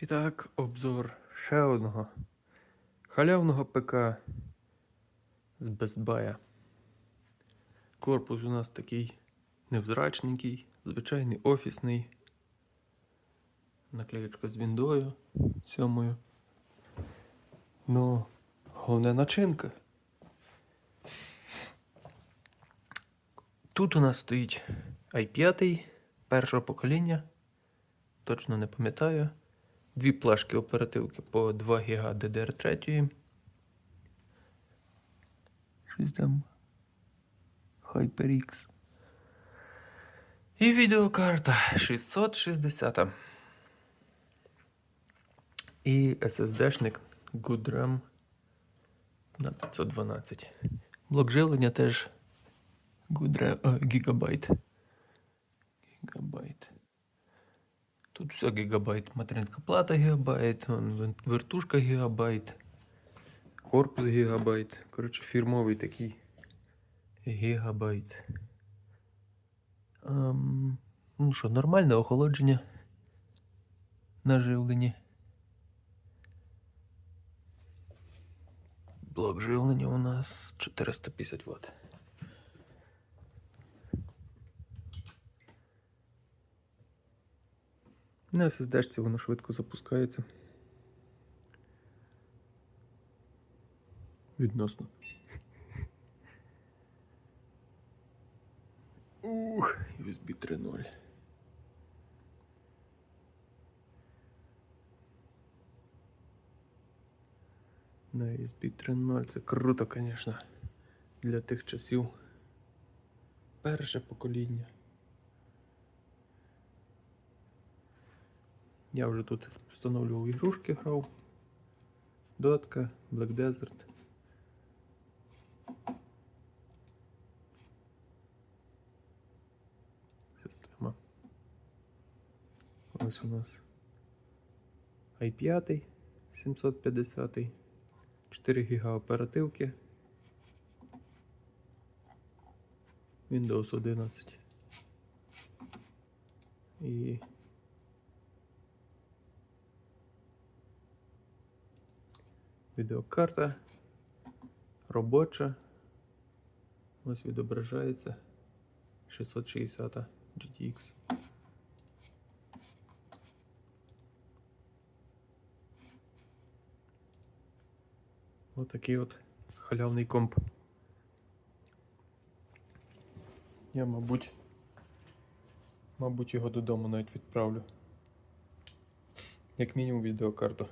І так, обзор ще одного халявного ПК з Buy. Корпус у нас такий невзрачненький, звичайний офісний. Наклеєчка з віндою сьомою. Ну, головне начинка. Тут у нас стоїть i5 першого покоління. Точно не пам'ятаю. Дві плашки оперативки по 2 ГБ DDR3. Щось там. HyperX. І відеокарта 660. І SSD-шник GoodRAM на 512. Блок живлення теж GoodRAM, о, гігабайт. Гігабайт. Тут все гігабайт. Материнська плата гігабайт, вертушка гігабайт, корпус гігабайт. Коротше, фірмовий такий гігабайт. Ем, ну що, нормальне охолодження на живленні. Блок живлення у нас 450 Вт. На SSD воно швидко запускається. Відносно. Ух, USB 3.0. На USB 3.0 це круто, звісно, для тих часів. Перше покоління. Я вже тут встановлював ігрушки, грав. Дотка, Black Desert. Система. Ось у нас i5 750, 4 ГБ оперативки. Windows 11. І Відеокарта робоча. Ось відображається 660 GTX. Отакий от халявний комп. Я, мабуть, мабуть, його додому навіть відправлю. Як мінімум відеокарту.